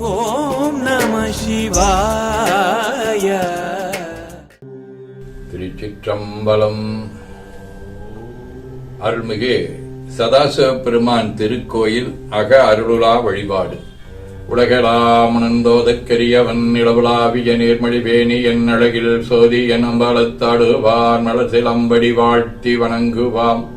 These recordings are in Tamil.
ஓம் நம சிவாய. திருச்சிற்றம்பலம். அருள்மிகு சதாசிவ பெருமான் திருக்கோயில் அக அருளுலா வழிபாடு. உலகலாமணந்தோதற்கரியவன் நிலவுலாவிய நேர்மழிவேணி என் அழகில் சோதி என் அம்பலத்தாடுவார் மலசிலம்படி வாழ்த்தி வணங்குவாம்.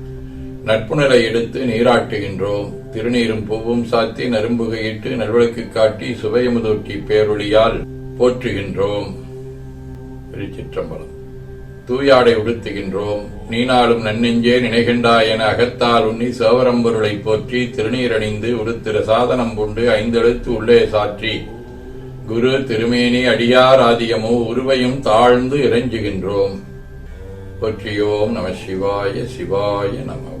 நட்புணரை எடுத்து நீராட்டுகின்றோம். திருநீரும் பூவும் சாத்தி நரும்புகையிட்டு நல்வழக்கு காட்டி சுவையமுதூட்டி பேரொளியால் போற்றுகின்றோம். திருச்சிற்றம்பலம். தூயாடை உடுத்துகின்றோம். நீனாலும் நன்னெஞ்சே நினைகின்றாய் என அகத்தால் உண்ணி சேவரம்பொருளை போற்றி திருநீரணிந்து உடுத்திர சாதனம் கொண்டு ஐந்தெழுத்து உள்ளே சாற்றி. குரு திருமேனி அடியார் ஆதியமோ உருவையும் தாழ்ந்து இறைஞ்சுகின்றோம். போற்றியோம் நம சிவாய சிவாய நமவோம்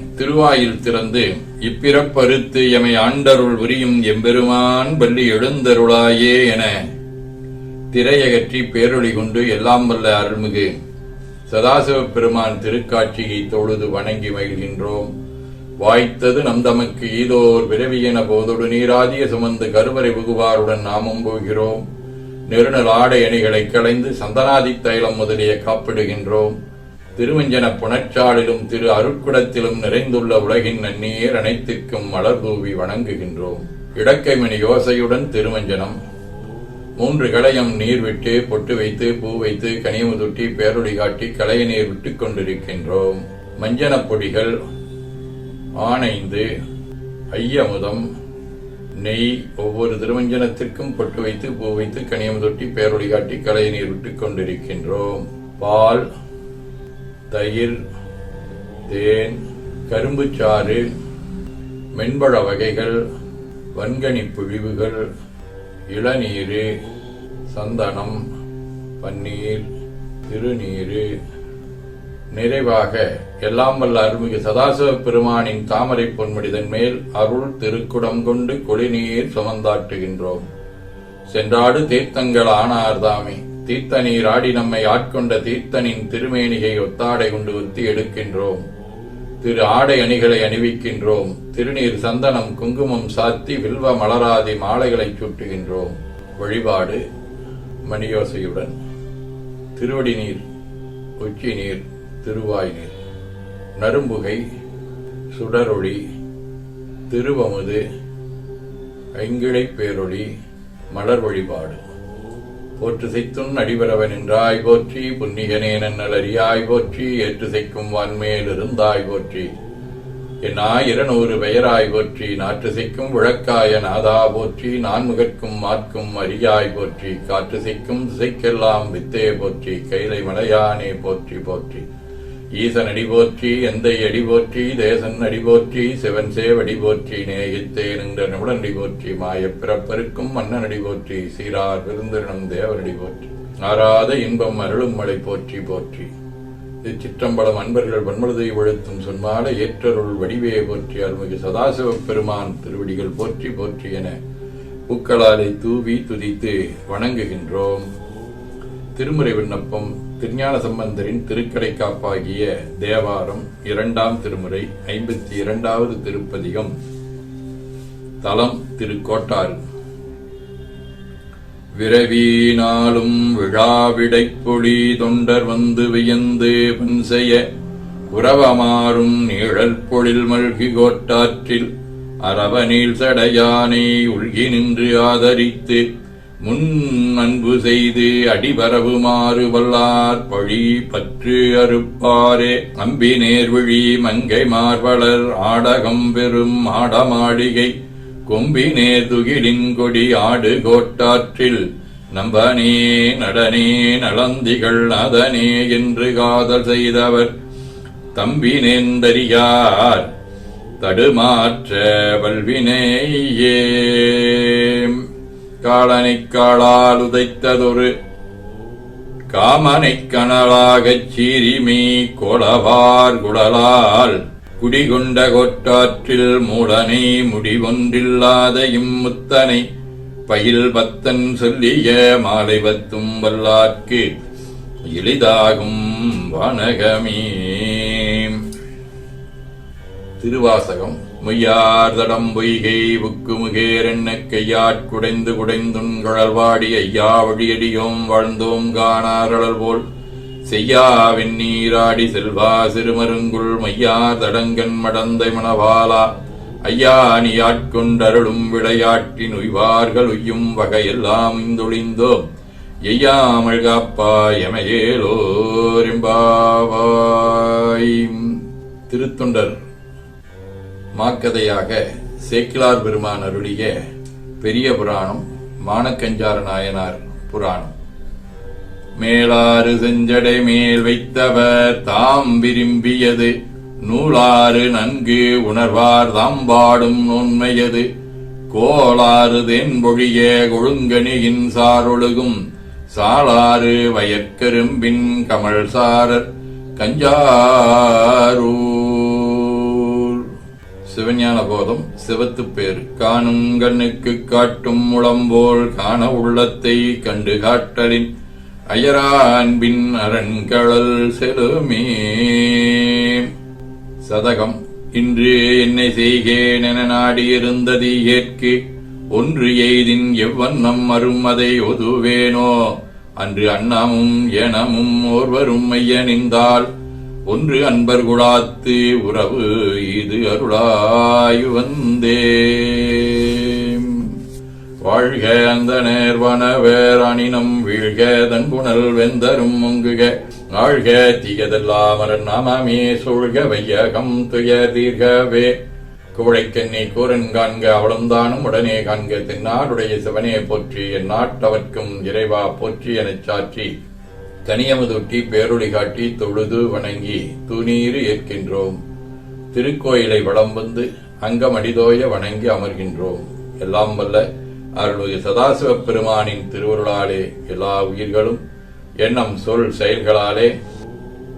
திருவாயில் திறந்து இப்பிறப்பறுத்து எமை ஆண்டருள் உரியும் எம்பெருமான் பள்ளி எழுந்தருளாயே என திரையகற்றி பேரொழி கொண்டு எல்லாம் வல்ல அருள்மிகு சதாசிவ பெருமான் திருக்காட்சியை தொழுது வணங்கி மகிழ்கின்றோம். வாய்த்தது நம் தமக்கு ஈதோர் விரவியென போதொடு நீராதிய சுமந்து கருவறை புகுவாருடன் நாமும் போகிறோம். நெருநல் ஆடை அணிகளை களைந்து சந்தனாதி தைலம் முதலிய காப்பிடுகின்றோம். திருவஞ்சன புணச்சாலிலும் திரு அருட்குடத்திலும் நிறைந்துள்ள உலகின் நன்னீர் அனைத்திற்கும் மலர் தூவி வணங்குகின்றோம். இடக்கைமணி யோசையுடன் திருவஞ்சனம். மூன்று களையம் நீர் விட்டு பொட்டு வைத்து பூ வைத்து கனியமுதுட்டி பேரொழி காட்டி களைய நீர் விட்டு கொண்டிருக்கின்றோம். மஞ்சனப் பொடிகள் ஆனைந்து ஐயமுதம் நெய் ஒவ்வொரு திருமஞ்சனத்திற்கும் பொட்டு வைத்து பூ வைத்து கனியமுதொட்டி பேரொழி காட்டி களைய நீர் விட்டு கொண்டிருக்கின்றோம். பால் தயிர் தேன் கரும்புச்சாறு மென்பழ வகைகள் வன்கனி புழிவுகள் இளநீர் சந்தனம் பன்னீர் திருநீர். நிறைவாக எல்லாம் வல்ல அருள்மிகு சதாசிவ பெருமானின் தாமரை பொன்முடிதன் மேல் அருள் திருக்குடம் கொண்டு குடிநீர் சுமந்தாட்டுகின்றோம். சென்றாடு தீர்த்தங்கள் ஆனார்தாமே. தீர்த்தநீர் ஆடி நம்மை ஆட்கொண்ட தீர்த்தனின் திருமேனியை ஒத்தாடை கொண்டு ஒத்தி எடுக்கின்றோம். திரு ஆடை அணிகளை அணிவிக்கின்றோம். திருநீர் சந்தனம் குங்குமம் சாத்தி வில்வ மலராதி மாலைகளை சூட்டுகின்றோம். வழிபாடு மணியோசையுடன். திருவடி நீர் உச்சி நீர் திருவாய் நீர். நரும்புகை சுடரொளி திருவமுது ஐங்கிழை பேரொளி மலர் வழிபாடு. போற்று செய்த்துன் அடிபரவன் என்றாய் போற்றி புன்னிகனே நன்னல் அறியாய் போற்றி ஏற்று செய்க்கும் வான்மேல் இருந்தாய் போற்றி. என் ஆயிரநூறு பெயராய் போற்றி நாற்று செய்க்கும் விளக்காய நாதா போற்றி நான்முகற்கும் மாற்கும் அரியாய் போற்றி காற்று செய்க்கும் திசைக்கெல்லாம் வித்தே போற்றி கைலை மலையானே போற்றி போற்றி. ஈசன் அடி போற்றி எந்தை அடி போற்றி தேசன் அடி போற்றி சிவன் சேவடி போற்றி நேயத்தே நின்ற நிமிடனடி போற்றி மாயப் பிறப்பருக்கும் மன்னன் அடி போற்றி சீரார் பெருந்திருணம் தேவரடி போற்றி ஆறாத இன்பம் அருளும் மலை போற்றி போற்றி. இச்சிற்றம்பலம் அன்பர்கள் வன்மனதை வழுத்தும் சொன்னால ஏற்றருள் வடிவே போற்றி அருள்மிகு சதாசிவ பெருமான் திருவடிகள் போற்றி போற்றி என பூக்களாலை தூவி துதித்து வணங்குகின்றோம். திருமுறை விண்ணப்பம் திருஞான சம்பந்தரின் திருக்கடை காப்பாகிய தேவாரம் இரண்டாம் திருமுறை ஐம்பத்தி இரண்டாவது திருப்பதிகம் தலம் திருக்கோட்டாறு. விரவீனாலும் விழாவிடைப்பொழி தொண்டர் வந்து வியந்து பன்செய உறவமாறும் நீழல் பொழில் மல்கி கோட்டாற்றில் அரவநீள் சடையானை உள்கி நின்று ஆதரித்து முன் அன்பு செய்து அடிபரவுமாறு வல்லார் பழி பற்று அறுப்பாரே. அம்பி நேர்விழி மங்கை மார்வளர் ஆடகம் பெரும் ஆடமாடிகை கொம்பி நேர்துகிலின் கொடி ஆடு கோட்டாற்றில் நம்பனே நடனே நலந்திகள் அதனே என்று காதல் செய்தவர். தம்பி நேந்தறியார் தடுமாற்ற வல்வினேயே. காலனைக் காளால் உதைத்ததொரு காமனைக் கனலாகச் சீரிமீ கொளவார் குடலால் குடிகொண்ட கொட்டாற்றில் மூடனை முடிவொன்றில்லாத இம்முத்தனை பயில் பத்தன் சொல்லிய மாலை பத்தும் வல்லார்க்கு எளிதாகும் வணகமே திருவாசகம் மொய்யார் தடம் பொய்கை புக்கு முகேரென்ன கையாட் குடைந்து குடைந்துன் குழல்வாடி ஐயா வழியடியோம் வாழ்ந்தோம் காணாரழல் போல் செய்யாவின் நீராடி செல்வா சிறுமருங்குள் மையார் தடங்கன் மடந்தை மணவாலா ஐயா நீ ஆட்கொண்டருளும் விளையாட்டின் உய்வார்கள் உய்யும் வகையெல்லாம் இந்தொழிந்தோம் எய்யாமல் காப்பா எமையேலோரிம்பாவாய் திருத்தொண்டர் மாக்கதையாக சேக்கிலார் பெருமான் அருளிய பெரிய புராணம் மானக்கஞ்சார நாயனார் புராணம். மேலாறு செஞ்சடை மேல் வைத்தவர் தாம் விரும்பியது நூலாறு நன்கு உணர்வார் தாம் பாடும் நுண்மையது கோளாறு தென்பொழிய கொழுங்கணியின் சாரொழுகும் சாளாறு வயற்கரும்பின் கமல் சாரர் கஞ்சாரூ சிவஞான போதம் சிவத்துப் பேர். காணும் கண்ணுக்கு காட்டும் முளம்போல் காண உள்ளத்தை கண்டு காட்டலின் அயரான்பின் அரண்கழல் செலுமே. சதகம் இன்று என்னை செய்கேன் என நாடியிருந்தது ஏற்கு. ஒன்று எய்தின் எவ்வண்ணம் அரும் அதை ஒதுவேனோ? அன்று அண்ணமும் எனமும் ஒருவரும் மையனிந்தால் ஒன்று அன்பர் குழாத்து உறவு இது அருளாயு வந்தே வாழ்க அந்த நேர்வன வேராணினம் வீழ்க தன்புணல் வெந்தரும் முங்குக. ஆழ்க தீயதெல்லாமரன் நாமமே சூழ்க வையகம் துய தீர்கவே. குவளைக்கண்ணி கூரன் காண்க அவளந்தானும் உடனே காண்க தென்னாடுடைய சிவனே போற்றி என் நாட்டவர்க்கும் இறைவா போற்றி எனச் சாற்றி. தனியமதொட்டி பேரொளி காட்டி தொழுது வணங்கி தூணீறு ஏற்கின்றோம். திருக்கோயிலை வளம் வந்து அங்கமடிதோய வணங்கி அமர்கின்றோம். எல்லாம் வல்ல அருளுடைய சதாசிவப் பெருமானின் திருவருளாலே எல்லா உயிர்களும் எண்ணம் சொல் செயல்களாலே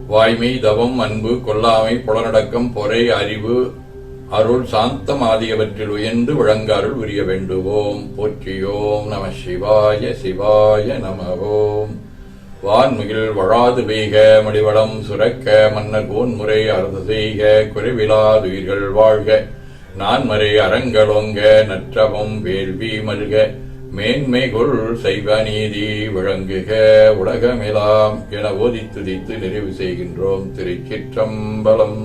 வாய்மை தவம் அன்பு கொல்லாமை புலனடக்கம் பொறை அறிவு அருள் சாந்தம் ஆகியவற்றில் உயர்ந்து விளங்க அருள் உரிய வேண்டுவோம். போற்றியோம் நம சிவாய சிவாய நமவோம் வான்மிகில் வழாது பெய்க மடிவளம் சுரக்க மன்னர் கோன்முறை அறுது செய்க குறைவிலாதுயிர்கள் வாழ்க. நான்மறை அறங்களொங்க நற்றவம் வேள்வி மல்க மேன்மைகுள் செய்வ நீதி விளங்குக உலகமெலாம் என ஓதித்துதித்து நிறைவு செய்கின்றோம் திருச்சிற்றம்பலம்.